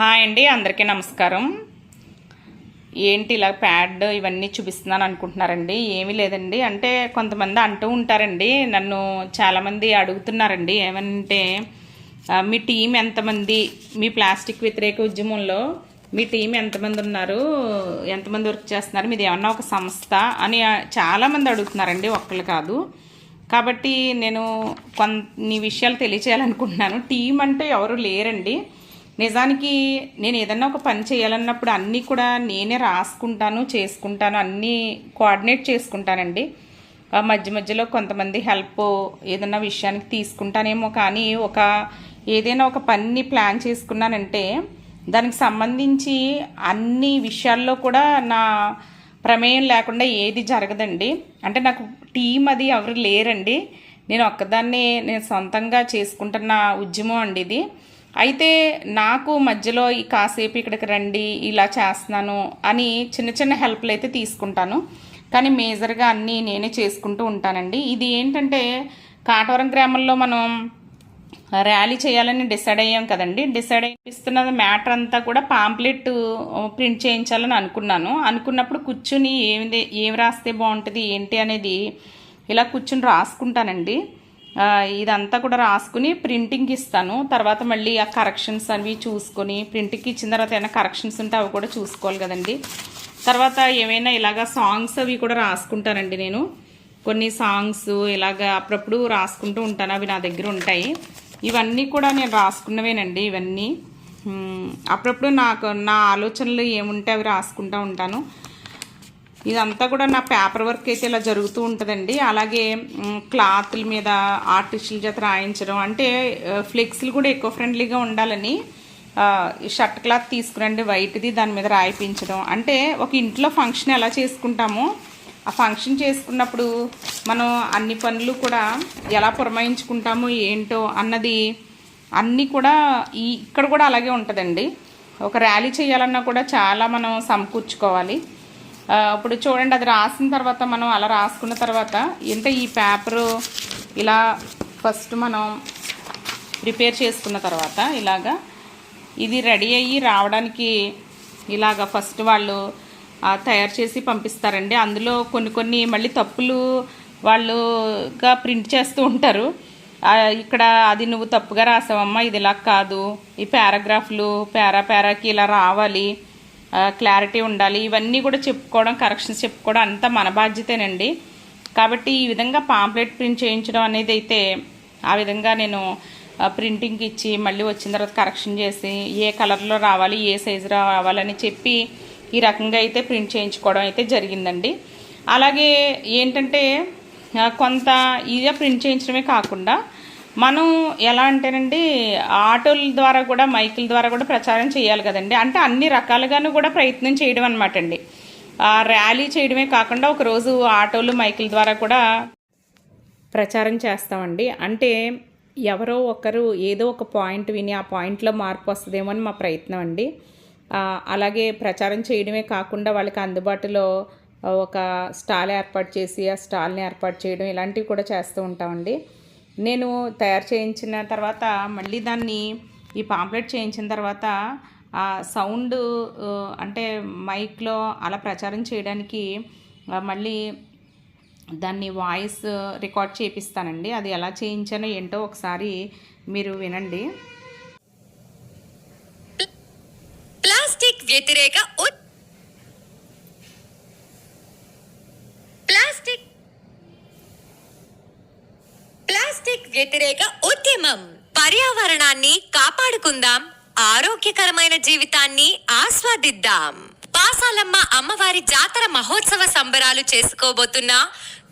Hi అండి అందరికీ నమస్కారం. ఏంటి ఇలా ప్యాడ్ ఇవన్నీ చూపిస్తున్నాను అనుకుంటున్నారండి? ఏమీ లేదండి. అంటే కొంతమంది అంటూ ఉంటారండి నన్ను చాలామంది అడుగుతున్నారండి. ఏమంటే మీ టీం ఎంతమంది మీ ప్లాస్టిక్ వ్యతిరేక ఉద్యమంలో మీ టీం ఎంతమంది ఉన్నారు ఎంతమంది వర్క్ చేస్తున్నారు మీది ఏమన్నా ఒక సంస్థ అని చాలామంది అడుగుతున్నారండి ఒక్కళ్ళు కాదు. కాబట్టి నేను కొన్ని విషయాలు తెలియచేయాలనుకుంటున్నాను. టీం అంటే ఎవరు లేరండి. నిజానికి నేను ఏదన్నా ఒక పని చేయాలన్నప్పుడు అన్నీ కూడా నేనే రాసుకుంటాను చేసుకుంటాను అన్నీ కోఆర్డినేట్ చేసుకుంటానండి. మధ్య మధ్యలో కొంతమంది హెల్ప్ ఏదన్నా విషయానికి తీసుకుంటానేమో కానీ ఒక ఏదైనా ఒక పని ప్లాన్ చేసుకున్నానంటే దానికి సంబంధించి అన్ని విషయాల్లో కూడా నా ప్రమేయం లేకుండా ఏది జరగదండి. అంటే నాకు టీం అది ఎవరు లేరండి. నేను ఒక్కదాన్ని నేను సొంతంగా చేసుకుంటున్న ఉద్యమం అండి ఇది. అయితే నాకు మధ్యలో ఈ కాసేపు ఇక్కడికి రండి ఇలా చేస్తున్నాను అని చిన్న చిన్న హెల్ప్లు అయితే తీసుకుంటాను. కానీ మేజర్గా అన్నీ నేనే చేసుకుంటూ ఉంటానండి. ఇది ఏంటంటే కాటవరం గ్రామంలో మనం ర్యాలీ చేయాలని డిసైడ్ అయ్యాం కదండి. డిసైడ్ అయిపిస్తున్న మ్యాటర్ అంతా కూడా పాంప్లెట్ ప్రింట్ చేయించాలని అనుకున్నాను. అనుకున్నప్పుడు కూర్చుని ఏమి ఏం రాస్తే బాగుంటుంది ఏంటి అనేది ఇలా కూర్చుని రాసుకుంటానండి. ఇదంతా కూడా రాసుకుని ప్రింటింగ్కి ఇస్తాను. తర్వాత మళ్ళీ ఆ కరెక్షన్స్ అవి చూసుకొని ప్రింటింగ్కి ఇచ్చిన తర్వాత ఏమైనా కరెక్షన్స్ ఉంటే అవి కూడా చూసుకోవాలి కదండి. తర్వాత ఏమైనా ఇలాగా సాంగ్స్ అవి కూడా రాసుకుంటానండి నేను. కొన్ని సాంగ్స్ ఇలాగా అప్పుడప్పుడు రాసుకుంటూ ఉంటాను. అవి నా దగ్గర ఉంటాయి. ఇవన్నీ కూడా నేను రాసుకున్నవేనండి ఇవన్నీ. అప్పుడప్పుడు నాకు నా ఆలోచనలు ఏముంటే అవి రాసుకుంటూ ఉంటాను. ఇదంతా కూడా నా పేపర్ వర్క్ అయితే ఇలా జరుగుతూ ఉంటుందండి. అలాగే క్లాత్ల మీద ఆర్టిస్టుల చేత రాయించడం అంటే ఫ్లెక్స్లు కూడా ఎక్కువ ఫ్రెండ్లీగా ఉండాలని షర్ట్ క్లాత్ తీసుకురండి వైట్ది దాని మీద రాయిపించడం. అంటే ఒక ఇంట్లో ఫంక్షన్ ఎలా చేసుకుంటామో ఆ ఫంక్షన్ చేసుకున్నప్పుడు మనం అన్ని పనులు కూడా ఎలా పురమాయించుకుంటామో ఏంటో అన్నది అన్నీ కూడా ఈ ఇక్కడ కూడా అలాగే ఉంటుందండి. ఒక ర్యాలీ చేయాలన్నా కూడా చాలా మనం సమకూర్చుకోవాలి. ఇప్పుడు చూడండి అది రాసిన తర్వాత మనం అలా రాసుకున్న తర్వాత ఇంత ఈ పేపరు ఇలా ఫస్ట్ మనం ప్రిపేర్ చేసుకున్న తర్వాత ఇలాగా ఇది రెడీ అయ్యి రావడానికి ఇలాగ ఫస్ట్ వాళ్ళు తయారు చేసి పంపిస్తారండి. అందులో కొన్ని కొన్ని మళ్ళీ తప్పులు వాళ్ళుగా ప్రింట్ చేస్తూ ఉంటారు. ఇక్కడ అది నువ్వు తప్పుగా రాసావమ్మా ఇది ఇలా కాదు. ఈ పారాగ్రాఫ్లు పారా పారాకి ఇలా రావాలి. క్లారిటీ ఉండాలి. ఇవన్నీ కూడా చెప్పుకోవడం కరెక్షన్స్ చెప్పుకోవడం అంతా మన బాధ్యతేనండి. కాబట్టి ఈ విధంగా పాంప్లెట్ ప్రింట్ చేయించడం అనేది అయితే ఆ విధంగా నేను ప్రింటింగ్కి ఇచ్చి మళ్ళీ వచ్చిన తర్వాత కరెక్షన్ చేసి ఏ కలర్లో రావాలి ఏ సైజు రావాలని చెప్పి ఈ రకంగా అయితే ప్రింట్ చేయించుకోవడం అయితే జరిగిందండి. అలాగే ఏంటంటే కొంత ఈజీగా ప్రింట్ చేయించడమే కాకుండా మనం ఎలా అంటేనండి ఆటోల ద్వారా కూడా మైకుల ద్వారా కూడా ప్రచారం చేయాలి కదండి. అంటే అన్ని రకాలుగాను కూడా ప్రయత్నం చేయడం అనమాట అండి ర్యాలీ చేయడమే కాకుండా ఒకరోజు ఆటోలు మైకుల ద్వారా కూడా ప్రచారం చేస్తామండి. అంటే ఎవరో ఒకరు ఏదో ఒక పాయింట్ విని ఆ పాయింట్లో మార్పు వస్తుందేమో అని మా ప్రయత్నం అండి. అలాగే ప్రచారం చేయడమే కాకుండా వాళ్ళకి అందుబాటులో ఒక స్టాల్ ఏర్పాటు చేసి ఆ స్టాల్ని ఏర్పాటు చేయడం ఇలాంటివి కూడా చేస్తూ ఉంటామండి. నేను తయారు చేయించిన తర్వాత మళ్ళీ దాన్ని ఈ పాంప్లెట్ చేయించిన తర్వాత ఆ సౌండ్ అంటే మైక్లో అలా ప్రచారం చేయడానికి మళ్ళీ దాన్ని వాయిస్ రికార్డ్ చేపిస్తానండి. అది ఎలా చేయించానో ఏంటో ఒకసారి మీరు వినండి. ప్లాస్టిక్ వ్యతిరేక ఉత్- ప్లాస్టిక్ ప్లాస్టిక్ వ్యతిరేక ఉద్యమం. పర్యావరణాన్ని కాపాడుకుందాం. ఆరోగ్యకరమైన జీవితాన్ని ఆస్వాదిద్దాం. పాసాలమ్మ అమ్మవారి జాతర మహోత్సవ సంబరాలు చేసుకోబోతున్న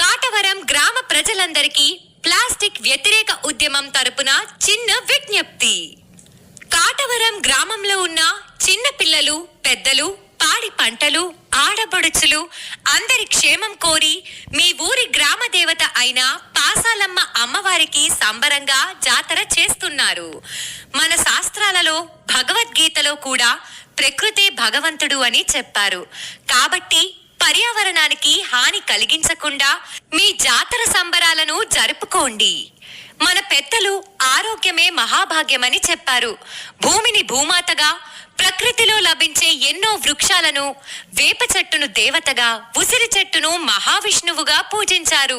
కాటవరం గ్రామ ప్రజలందరికీ ప్లాస్టిక్ వ్యతిరేక ఉద్యమం తరపున చిన్న విజ్ఞప్తి. కాటవరం గ్రామంలో ఉన్న చిన్న పిల్లలు పెద్దలు పాడి పంటలు ఆడబడుచులు అందరి క్షేమం కోరి మీ ఊరి గ్రామ దేవత అయిన పాసాలమ్మ అమ్మవారికి సంబరంగా జాతర చేస్తున్నారు. మన శాస్త్రాలలో భగవద్గీతలో కూడా ప్రకృతే భగవంతుడు అని చెప్పారు. కాబట్టి పర్యావరణానికి హాని కలిగించకుండా మీ జాతర సంబరాలను జరుపుకోండి. మన పెద్దలు ఆరోగ్యమే మహాభాగ్యమని చెప్పారు. భూమిని భూమాతగా ప్రకృతిలో లభించే ఎన్నో వృక్షాలను వేప చెట్టును దేవతగా ఉసిరి చెట్టును మహావిష్ణువుగా పూజించారు.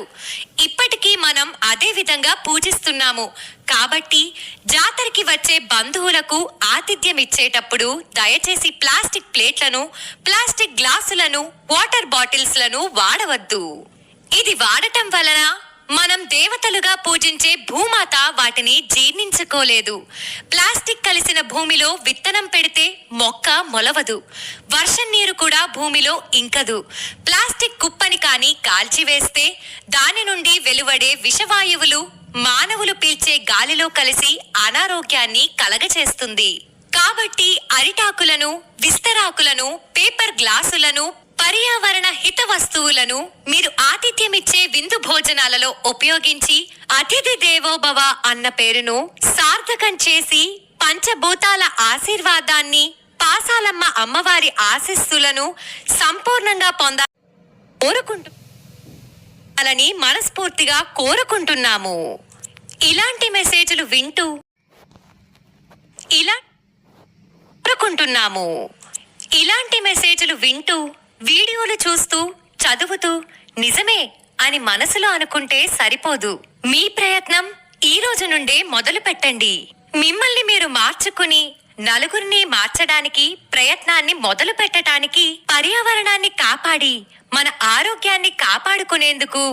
ఇప్పటికీ మనం అదే విధంగా పూజిస్తున్నాము. కాబట్టి జాతరకి వచ్చే బంధువులకు ఆతిథ్యం ఇచ్చేటప్పుడు దయచేసి ప్లాస్టిక్ ప్లేట్లను ప్లాస్టిక్ గ్లాసులను వాటర్ బాటిల్స్లను వాడవద్దు. ఇది వాడటం వలన మనం దేవతలుగా పూజించే భూమాత వాటిని జీర్ణించుకోలేదు. ప్లాస్టిక్ కలిసిన భూమిలో విత్తనం పెడితే మొక్క మొలవదు. వర్షం నీరు కూడా భూమిలో ఇంకదు. ప్లాస్టిక్ కుప్పని కాని కాల్చివేస్తే దాని నుండి వెలువడే విషవాయువులు మానవులు పీల్చే గాలిలో కలిసి అనారోగ్యాన్ని కలగచేస్తుంది. కాబట్టి అరిటాకులను విస్తరాకులను పేపర్ గ్లాసులను పర్యావరణ హిత వస్తువులను మీరు ఆతిథ్యమిచ్చే విందు భోజనాలలో ఉపయోగించి అతిథి దేవోభవ అన్న పేరును సార్థకం చేసి పంచభూతాల ఆశీర్వాదాన్ని పాసాలమ్మ అమ్మవారి ఆశీస్సులను సంపూర్ణంగా పొంద కోరుకుంటూ మనస్ఫూర్తిగా కోరుకుంటున్నాము. ఇలాంటి మెసేజ్లు వింటూ ఇలా కోరుకుంటున్నాము. ఇలాంటి మెసేజ్లు వింటూ వీడియోలు చూస్తూ చదువుతూ నిజమే అని మనసులో అనుకుంటే సరిపోదు. మీ ప్రయత్నం ఈ రోజు నుండే మొదలు పెట్టండి. మిమ్మల్ని మీరు మార్చుకుని నలుగురిని మార్చడానికి ప్రయత్నాన్ని మొదలు పెట్టడానికి పర్యావరణాన్ని కాపాడి మన ఆరోగ్యాన్ని కాపాడుకునేందుకు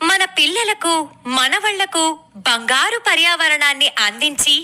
మన పిల్లలకు మనవళ్ళకు బంగారు పర్యావరణాన్ని అందించి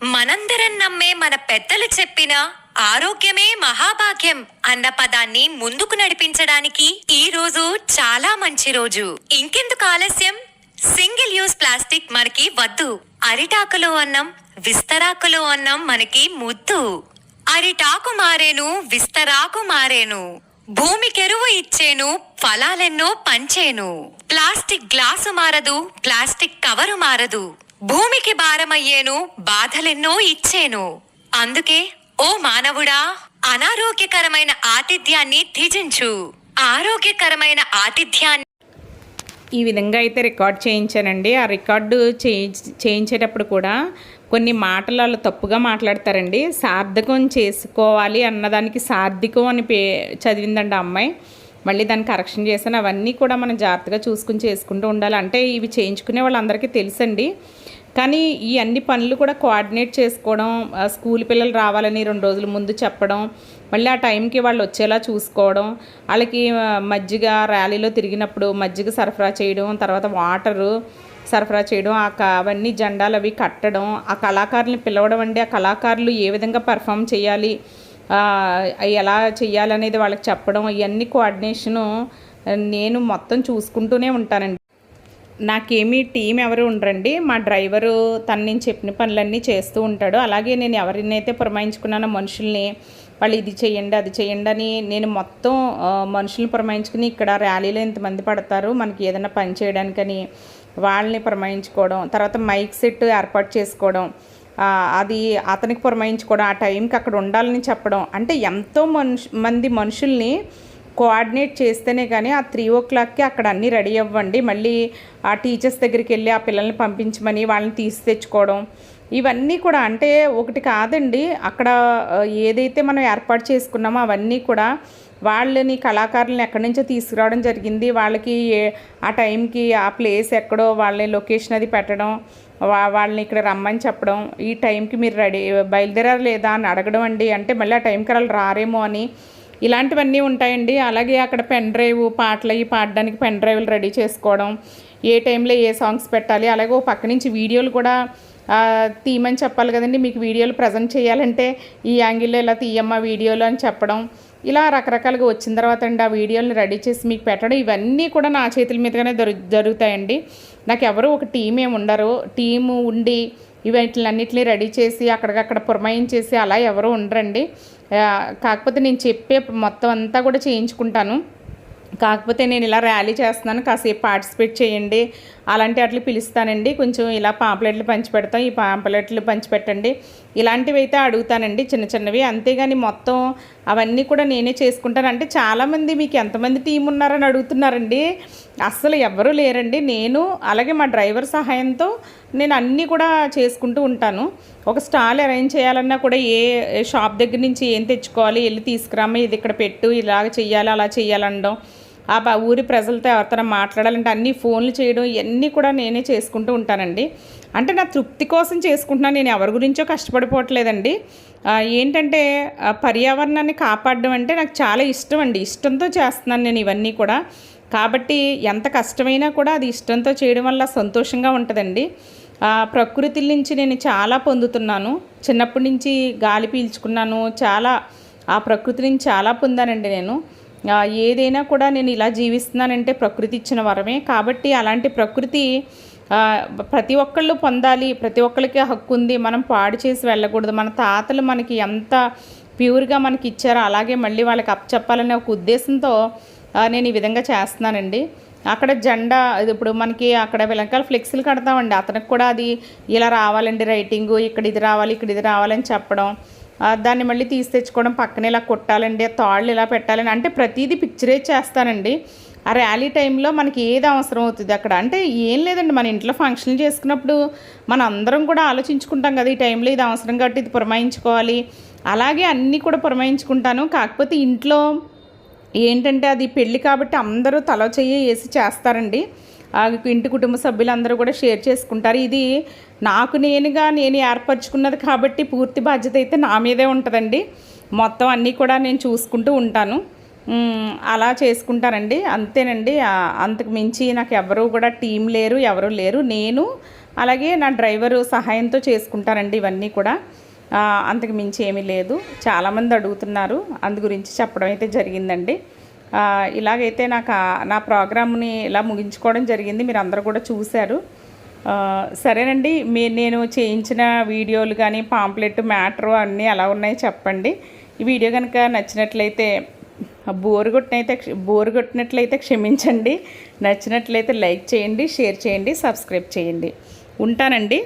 మనందరం నమ్మే మన పెద్దలు చెప్పిన ఆరోగ్యమే మహాభాగ్యం అన్న పదాన్ని ముందుకు నడిపించడానికి ఈ రోజు చాలా మంచి రోజు. ఇంకెందుకు ఆలస్యం? సింగిల్ యూస్ ప్లాస్టిక్ మనకి వద్దు. అరిటాకులో అన్నం విస్తరాకులో అన్నం మనకి ముద్దు. అరిటాకు మారేను విస్తరాకు మారేను. భూమికెరువు ఇచ్చేను ఫలాలెన్నో పంచేను. ప్లాస్టిక్ గ్లాసు మారదు ప్లాస్టిక్ కవరు మారదు. భూమికి భారమయ్యేను బాధలెన్నో ఇచ్చేను. అందుకే ఓ మానవుడా అనారోగ్యకరమైన ఆతిథ్యాన్ని త్యజించు. ఆరోగ్యకరమైన ఆతిథ్యాన్ని ఈ విధంగా అయితే రికార్డ్ చేయించానండి. ఆ రికార్డు చేయించేటప్పుడు కూడా కొన్ని మాటలు వాళ్ళు తప్పుగా మాట్లాడతారండి. సార్థకం చేసుకోవాలి అన్నదానికి సార్థకం అని పే చదివిందండి ఆ అమ్మాయి. మళ్ళీ దాన్ని కరెక్షన్ చేశాను. అవన్నీ కూడా మనం జాగ్రత్తగా చూసుకుని చేసుకుంటూ ఉండాలి. అంటే ఇవి చేయించుకునే వాళ్ళందరికీ తెలుసండి. కానీ ఈ అన్ని పనులు కూడా కోఆర్డినేట్ చేసుకోవడం స్కూల్ పిల్లలు రావాలని రెండు రోజుల ముందు చెప్పడం మళ్ళీ ఆ టైంకి వాళ్ళు వచ్చేలా చూసుకోవడం వాళ్ళకి మజ్జిగ ర్యాలీలో తిరిగినప్పుడు మజ్జిగ సరఫరా చేయడం తర్వాత వాటరు సరఫరా చేయడం ఆ అవన్నీ జెండాలు అవి కట్టడం ఆ కళాకారుల్ని పిలవడం అండి ఆ కళాకారులు ఏ విధంగా పర్ఫామ్ చేయాలి ఎలా చేయాలనేది వాళ్ళకి చెప్పడం ఇవన్నీ కోఆర్డినేషను నేను మొత్తం చూసుకుంటూనే ఉంటానండి. నాకేమీ టీం ఎవరు ఉండరండి. మా డ్రైవరు తను నేను చెప్పిన పనులన్నీ చేస్తూ ఉంటాడు. అలాగే నేను ఎవరినైతే పురమాయించుకున్నానో మనుషుల్ని వాళ్ళు ఇది చేయండి అది చేయండి అని నేను మొత్తం మనుషుల్ని పురమాయించుకుని ఇక్కడ ర్యాలీలో ఇంతమంది పడతారు. మనకి ఏదైనా పని చేయడానికని వాళ్ళని పురమాయించుకోవడం తర్వాత మైక్ సెట్ ఏర్పాటు చేసుకోవడం అది అతనికి పురమాయించుకోవడం ఆ టైంకి అక్కడ ఉండాలని చెప్పడం. అంటే ఎంతో మనుషు మంది మనుషుల్ని కోఆర్డినేట్ చేస్తేనే కానీ ఆ త్రీ ఓ క్లాక్కి అక్కడ అన్నీ రెడీ అవ్వండి. మళ్ళీ ఆ టీచర్స్ దగ్గరికి వెళ్ళి ఆ పిల్లల్ని పంపించమని వాళ్ళని తీసి తెచ్చుకోవడం. ఇవన్నీ కూడా అంటే ఒకటి కాదండి. అక్కడ ఏదైతే మనం ఏర్పాటు చేసుకున్నామో అవన్నీ కూడా వాళ్ళని కళాకారులను ఎక్కడి నుంచో తీసుకురావడం జరిగింది. వాళ్ళకి ఏ- ఆ టైంకి ఆ ప్లేస్ ఎక్కడో వాళ్ళ లొకేషన్ అది పెట్టడం వా- వాళ్ళని ఇక్కడ రమ్మని చెప్పడం ఈ టైంకి మీరు రెడీ బయలుదేరారు లేదా అని అడగడం అండి. అంటే మళ్ళీ ఆ టైంకి వాళ్ళు రారేమో అని ఇలాంటివన్నీ ఉంటాయండి. అలాగే అక్కడ పెన్ డ్రైవ్ పాటలు అవి పాడడానికి పెన్ డ్రైవ్లు రెడీ చేసుకోవడం ఏ టైంలో ఏ సాంగ్స్ పెట్టాలి అలాగే ఓ పక్క నుంచి వీడియోలు కూడా తీయమని చెప్పాలి కదండి. మీకు వీడియోలు ప్రజెంట్ చేయాలంటే ఈ యాంగిల్లో ఇలా తీయమ్మ వీడియోలు అని చెప్పడం ఇలా రకరకాలుగా వచ్చిన తర్వాత అండి ఆ వీడియోలను రెడీ చేసి మీకు పెట్టడం ఇవన్నీ కూడా నా చేతుల మీదుగానే దొరు జరుగుతాయండి. నాకు ఎవరు ఒక టీం ఏమి ఉండరు. టీము ఉండి ఇవన్నిటిని రెడీ చేసి అక్కడికక్కడ పురమాయించేసి అలా ఎవరు ఉండరండి. కాకపోతే నేను చెప్పే మొత్తం అంతా కూడా చేయించుకుంటాను. కాకపోతే నేను ఇలా ర్యాలీ చేస్తున్నాను. కాసేపు పార్టిసిపేట్ చేయండి. అలాంటి వాటిని పిలుస్తానండి. కొంచెం ఇలా పాంప్లెట్లు పంచి పెడతాం. ఈ పాంప్లెట్లు పంచి పెట్టండి. ఇలాంటివి అయితే అడుగుతానండి చిన్న చిన్నవి. అంతేగాని మొత్తం అవన్నీ కూడా నేనే చేసుకుంటాను. అంటే చాలామంది మీకు ఎంతమంది టీం ఉన్నారని అడుగుతున్నారండి. అస్సలు ఎవ్వరూ లేరండి. నేను అలాగే మా డ్రైవర్ సహాయంతో నేను అన్నీ కూడా చేసుకుంటూ ఉంటాను. ఒక స్టాల్ అరేంజ్ చేయాలన్నా కూడా ఏ ఏ షాప్ దగ్గర నుంచి ఏం తెచ్చుకోవాలి వెళ్ళి తీసుకురామా ఇది ఇక్కడ పెట్టు ఇలాగ చెయ్యాలి అలా చెయ్యాలనడం ఆ ఊరి ప్రజలతో ఎవరితో మాట్లాడాలంటే అన్ని ఫోన్లు చేయడం ఇవన్నీ కూడా నేనే చేసుకుంటూ ఉంటానండి. అంటే నా తృప్తి కోసం చేసుకుంటున్నాను. నేను ఎవరి గురించో కష్టపడిపోవట్లేదండి. ఏంటంటే పర్యావరణాన్ని కాపాడడం అంటే నాకు చాలా ఇష్టం అండి. ఇష్టంతో చేస్తున్నాను నేను ఇవన్నీ కూడా. కాబట్టి ఎంత కష్టమైనా కూడా అది ఇష్టంతో చేయడం వల్ల సంతోషంగా ఉంటుందండి. ప్రకృతి నుంచి నేను చాలా పొందుతున్నాను. చిన్నప్పటి నుంచి గాలి పీల్చుకున్నాను. చాలా ఆ ప్రకృతి నుంచి చాలా పొందానండి నేను. ఏదైనా కూడా నేను ఇలా జీవిస్తున్నానంటే ప్రకృతి ఇచ్చిన వరమే. కాబట్టి అలాంటి ప్రకృతి ప్రతి ఒక్కళ్ళు పొందాలి. ప్రతి ఒక్కరికి హక్కు ఉంది. మనం పాడు చేసి వెళ్ళకూడదు. మన తాతలు మనకి ఎంత ప్యూర్గా మనకి ఇచ్చారో అలాగే మళ్ళీ వాళ్ళకి అప్పచెప్పాలనే ఒక ఉద్దేశంతో నేను ఈ విధంగా చేస్తున్నానండి. అక్కడ జెండా ఇప్పుడు మనకి అక్కడ వెనకాల ఫ్లెక్సీలు కడతామండి. అతనికి కూడా అది ఇలా రావాలండి రైటింగు. ఇక్కడ ఇది రావాలి ఇక్కడ ఇది రావాలని చెప్పడం. దాన్ని మళ్ళీ తీసి తెచ్చుకోవడం పక్కన ఇలా కొట్టాలండి ఆ తాళ్ళు ఇలా పెట్టాలని అంటే ప్రతిదీ పిక్చరే చేస్తానండి. ఆ ర్యాలీ టైంలో మనకి ఏది అవసరం అవుతుంది అక్కడ? అంటే ఏం లేదండి మన ఇంట్లో ఫంక్షన్ చేసుకున్నప్పుడు మన అందరం కూడా ఆలోచించుకుంటాం కదా ఈ టైంలో ఇది అవసరం కాబట్టి ఇది పురమాయించుకోవాలి. అలాగే అన్నీ కూడా పురమాయించుకుంటాను. కాకపోతే ఇంట్లో ఏంటంటే అది పెళ్ళి కాబట్టి అందరూ తల చెయ్యి వేసి చేస్తారండి. ఇంటి కుటుంబ సభ్యులందరూ కూడా షేర్ చేసుకుంటారు. ఇది నాకు నేనుగా నేను ఏర్పరచుకున్నది కాబట్టి పూర్తి బాధ్యత అయితే నా మీదే ఉంటుందండి. మొత్తం అన్నీ కూడా నేను చూసుకుంటూ ఉంటాను. అలా చేసుకుంటానండి అంతేనండి. అంతకు మించి నాకు ఎవరు కూడా టీం లేరు ఎవరు లేరు. నేను అలాగే నా డ్రైవరు సహాయంతో చేసుకుంటానండి ఇవన్నీ కూడా. అంతకు మించి ఏమీ లేదు. చాలామంది అడుగుతున్నారు. అందు గురించి చెప్పడం అయితే జరిగిందండి. ఇలాగైతే నాకు నా ప్రోగ్రామ్ని ఇలా ముగించుకోవడం జరిగింది. మీరు అందరూ కూడా చూశారు. సరేనండి. మీ నేను చేయించిన వీడియోలు కానీ పాంప్లెట్ మ్యాటర్ అన్నీ ఎలా ఉన్నాయో చెప్పండి. ఈ వీడియో కనుక నచ్చినట్లయితే బోరుగొట్టినైతే కొట్టినైతే కొట్టినట్లయితే క్షమించండి. నచ్చినట్లయితే లైక్ చేయండి షేర్ చేయండి సబ్స్క్రైబ్ చేయండి. ఉంటానండి.